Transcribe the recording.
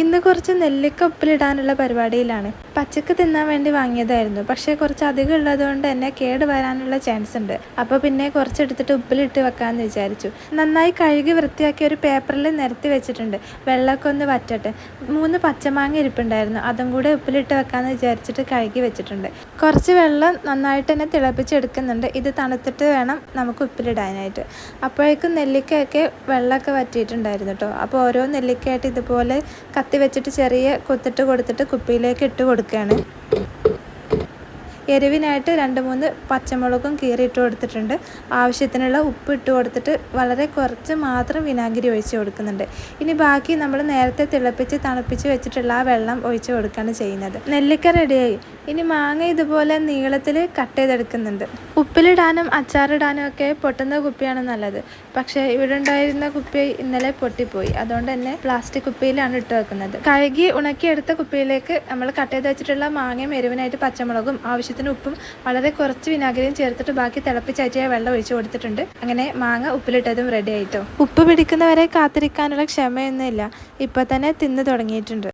ഇന്ന് കുറച്ച് നെല്ലിക്ക ഉപ്പിലിടാനുള്ള പരിപാടിയിലാണ്. പച്ചക്ക് തിന്നാൻ വേണ്ടി വാങ്ങിയതായിരുന്നു. പക്ഷേ കുറച്ച് അധികം ഉള്ളതുകൊണ്ട് തന്നെ കേട് വരാനുള്ള ചാൻസ് ഉണ്ട്. അപ്പോൾ പിന്നെ കുറച്ചെടുത്തിട്ട് ഉപ്പിലിട്ട് വെക്കാമെന്ന് വിചാരിച്ചു. നന്നായി കഴുകി വൃത്തിയാക്കി ഒരു പേപ്പറിൽ നിരത്തി വെച്ചിട്ടുണ്ട്. വെള്ളമൊക്കെ ഒന്ന് വറ്റട്ടെ. മൂന്ന് പച്ചമാങ്ങ ഇരിപ്പുണ്ടായിരുന്നു. അതും കൂടെ ഉപ്പിലിട്ട് വെക്കാമെന്ന് വിചാരിച്ചിട്ട് കഴുകി വെച്ചിട്ടുണ്ട്. കുറച്ച് വെള്ളം നന്നായിട്ട് തന്നെ തിളപ്പിച്ചെടുക്കുന്നുണ്ട്. ഇത് തണുത്തിട്ട് വേണം നമുക്ക് ഉപ്പിലിടാനായിട്ട്. അപ്പോഴേക്കും നെല്ലിക്കയൊക്കെ വെള്ളമൊക്കെ വറ്റിയിട്ടുണ്ടായിരുന്നു കേട്ടോ അപ്പോൾ ഓരോ നെല്ലിക്കയായിട്ട് ഇതുപോലെ കത്തി വെച്ചിട്ട് ചെറിയ കൊത്തിട്ട് കൊടുത്തിട്ട് കുപ്പിയിലേക്ക് ഇട്ട് കൊടുക്കുകയാണ്. എരിവിനായിട്ട് രണ്ട് മൂന്ന് പച്ചമുളകും കീറിയിട്ട് കൊടുത്തിട്ടുണ്ട്. ആവശ്യത്തിനുള്ള ഉപ്പ് ഇട്ട് കൊടുത്തിട്ട് വളരെ കുറച്ച് മാത്രം വിനാഗിരി ഒഴിച്ച് കൊടുക്കുന്നുണ്ട്. ഇനി ബാക്കി നമ്മൾ നേരത്തെ തിളപ്പിച്ച് തണുപ്പിച്ച് വെച്ചിട്ടുള്ള ആ വെള്ളം ഒഴിച്ച് കൊടുക്കുകയാണ് ചെയ്യുന്നത്. നെല്ലിക്ക റെഡിയായി. ഇനി മാങ്ങ ഇതുപോലെ നീളത്തിൽ കട്ട് ചെയ്തെടുക്കുന്നുണ്ട്. ഉപ്പിലിടാനും അച്ചാറിടാനും ഒക്കെ പൊട്ടുന്ന കുപ്പിയാണ് നല്ലത്. പക്ഷേ ഇവിടെ ഉണ്ടായിരുന്ന കുപ്പി ഇന്നലെ പൊട്ടിപ്പോയി. അതുകൊണ്ട് തന്നെ പ്ലാസ്റ്റിക് കുപ്പിയിലാണ് ഇട്ട് വെക്കുന്നത്. കഴുകി ഉണക്കിയെടുത്ത കുപ്പിയിലേക്ക് നമ്മൾ കട്ട് ചെയ്ത് വെച്ചിട്ടുള്ള മാങ്ങയും എരിവിനായിട്ട് പച്ചമുളകും ആവശ്യത്തിന് ഉപ്പും വളരെ കുറച്ച് വിനാഗിരിയും ചേർത്തിട്ട് ബാക്കി തിളപ്പിച്ചാറ്റിയ വെള്ളം ഒഴിച്ചു കൊടുത്തിട്ടുണ്ട്. അങ്ങനെ മാങ്ങ ഉപ്പിലിട്ടതും റെഡി ആയിട്ടോ. ഉപ്പ് പിടിക്കുന്നവരെ കാത്തിരിക്കാനുള്ള ക്ഷമയൊന്നുമില്ല. ഇപ്പൊ തന്നെ തിന്നു തുടങ്ങിയിട്ടുണ്ട്.